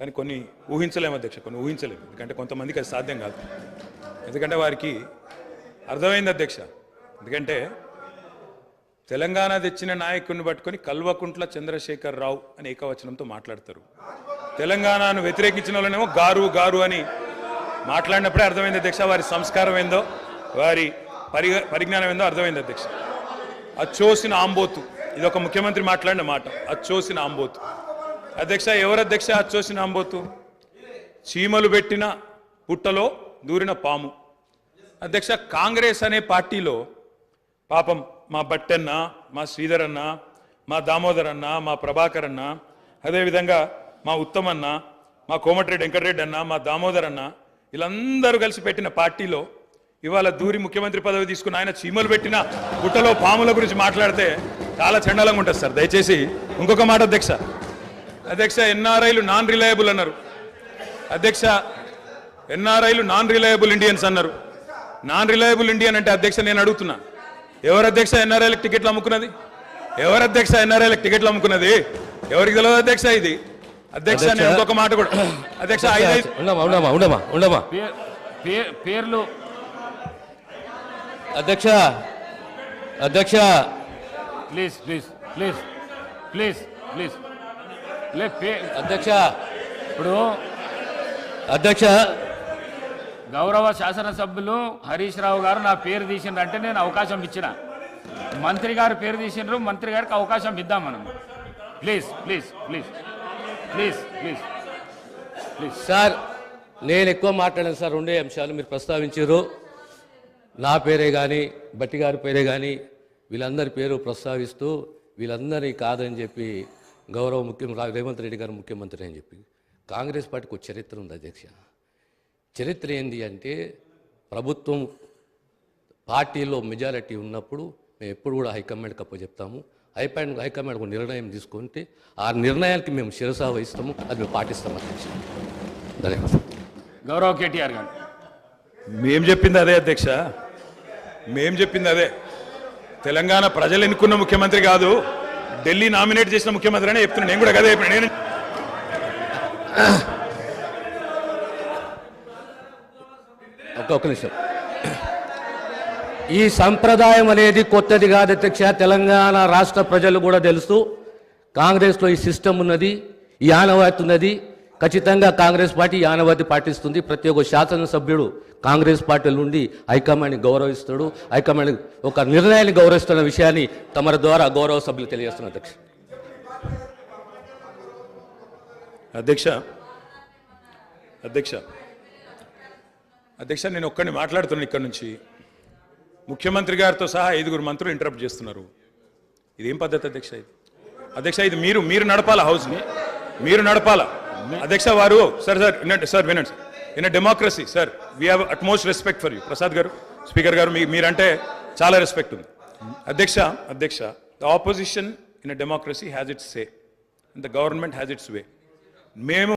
కానీ కొన్ని ఊహించలేము అధ్యక్ష కొన్ని ఊహించలేము. ఎందుకంటే కొంతమందికి అది సాధ్యం కాదు. ఎందుకంటే వారికి అర్థమైంది అధ్యక్ష. ఎందుకంటే తెలంగాణ తెచ్చిన నాయకుడిని పట్టుకొని కల్వకుంట్ల చంద్రశేఖర్ రావు అని ఏకవచనంతో మాట్లాడతారు. తెలంగాణను వ్యతిరేకించిన వాళ్ళనేమో గారు గారు అని మాట్లాడినప్పుడే అర్థమైంది అధ్యక్ష వారి సంస్కారం ఏందో వారి పరి పరిజ్ఞానం ఏందో అర్థమైంది అధ్యక్ష. అచ్చోసిన ఆంబోతు ఇది ఒక ముఖ్యమంత్రి మాట్లాడిన మాట అచ్చోసిన ఆంబోతు. అధ్యక్ష ఎవరు అధ్యక్ష అచ్చోసిన నాంబోతు చీమలు పెట్టిన పుట్టలో దూరిన పాము. అధ్యక్ష కాంగ్రెస్ అనే పార్టీలో పాపం మా బట్టన్న మా శ్రీధర్ అన్న మా దామోదర్ అన్న మా ప్రభాకర్ అన్న అదేవిధంగా మా ఉత్తమన్న మా కోమటిరెడ్డి వెంకటరెడ్డి అన్న మా దామోదర్ అన్న వీళ్ళందరూ కలిసి పెట్టిన పార్టీలో ఇవాళ దూరి ముఖ్యమంత్రి పదవి తీసుకున్న ఆయన చీమలు పెట్టిన గుట్టలో పాముల గురించి మాట్లాడితే చాలా చండాలంగా ఉంటుంది సార్. దయచేసి ఇంకొక మాట అధ్యక్ష. అధ్యక్ష ఎన్ఆర్ఐలు నాన్ రిలయబుల్ అన్నారు. అధ్యక్ష ఎన్ఆర్ఐలు నాన్ రిలయబుల్ ఇండియన్స్ అన్నారు. నాన్ రిలయబుల్ ఇండియన్ అంటే అధ్యక్ష నేను అడుగుతున్నా. ఎవరు అధ్యక్ష ఎన్ఆర్ఐలకు టికెట్లు అమ్ముకున్నది? ఎవరు అధ్యక్ష ఎన్ఆర్ఐలకు టికెట్లు అమ్ముకున్నది? ఎవరికి తెలియదు అధ్యక్ష ఇది? అధ్యక్ష నేను అధ్యక్ష. ఇంకొక మాట కూడా అధ్యక్ష ఉండమా ఉండమా ఉండమా పేర్లు అధ్యక్ష అధ్యక్ష. Please please please please please. అధ్యక్ష. ఇప్పుడు అధ్యక్ష. గౌరవ శాసనసభ్యులు హరీష్ రావు గారు నా పేరు తీసిండ్రంటే నేను అవకాశం ఇచ్చిన. మంత్రి గారు పేరు తీసిండ్రు మంత్రి గారికి అవకాశం ఇద్దాం మనం. Please please please. Please please. Please. Sir నేను ఎక్కువ మాట్లాడాను సార్ రెండే అంశాలు మీరు ప్రస్తావించారు. నా పేరే కానీ బట్టి గారి పేరే కానీ వీళ్ళందరి పేరు ప్రస్తావిస్తూ వీళ్ళందరి కాదని చెప్పి గౌరవ ముఖ్యమంత్రి రేవంత్ రెడ్డి గారు ముఖ్యమంత్రి అని చెప్పి కాంగ్రెస్ పార్టీకి ఒక చరిత్ర ఉంది అధ్యక్ష. చరిత్ర ఏంది అంటే ప్రభుత్వం పార్టీలో మెజారిటీ ఉన్నప్పుడు మేము ఎప్పుడు కూడా హైకమాండ్కి అప్ప చెప్తాము. హైకమాండ్ హైకమాండ్ ఒక నిర్ణయం తీసుకుంటే ఆ నిర్ణయానికి మేము శిరసా వహిస్తాము అది మేము పాటిస్తాం అధ్యక్ష. ధన్యవాదాలు. గౌరవ కేటీఆర్ గారు. మేం చెప్పింది అదే అధ్యక్ష. మేం చెప్పింది అదే. తెలంగాణ ప్రజలు ఎన్నుకున్న ముఖ్యమంత్రి కాదు. ఢిల్లీ నామినేట్ చేసిన ముఖ్యమంత్రి అనే చెప్తున్నాను నేను కూడా కదా చెప్పిన. నేను ఒక్క నిమిషం. ఈ సంప్రదాయం అనేది కొత్తది కాదు. అధ్యక్ష తెలంగాణ రాష్ట్ర ప్రజలు కూడా తెలుసు. కాంగ్రెస్లో ఈ సిస్టమ్ ఉన్నది ఈ ఆనవాయితీ ఉన్నది. ఖచ్చితంగా కాంగ్రెస్ పార్టీ ఈ పాటిస్తుంది. ప్రతి ఒక్క శాసనసభ్యుడు కాంగ్రెస్ పార్టీ నుండి హైకమాండ్ని గౌరవిస్తాడు. హైకమాండ్ ఒక నిర్ణయాన్ని గౌరవిస్తున్న విషయాన్ని తమరి ద్వారా గౌరవ సభ్యులు తెలియజేస్తున్న అధ్యక్ష. అధ్యక్ష అధ్యక్ష అధ్యక్ష నేను ఒక్కడిని మాట్లాడుతున్నాను ఇక్కడ నుంచి. ముఖ్యమంత్రి గారితో సహా ఐదుగురు మంత్రులు ఇంటరప్ట్ చేస్తున్నారు. ఇదేం పద్ధతి అధ్యక్ష ఇది? అధ్యక్ష ఇది మీరు మీరు నడపాలా హౌస్ని మీరు నడపాలా? అధ్యక్ష వారు సార్ సార్ వినండి సార్ వినండి sir. In democracy sir we have utmost respect for you Prasad garu speaker garu మీ మీరంటే చాలా రెస్పెక్ట్ ఉంది. అధ్యక్ష అధ్యక్ష the opposition in democracy has its say the government has its way మేము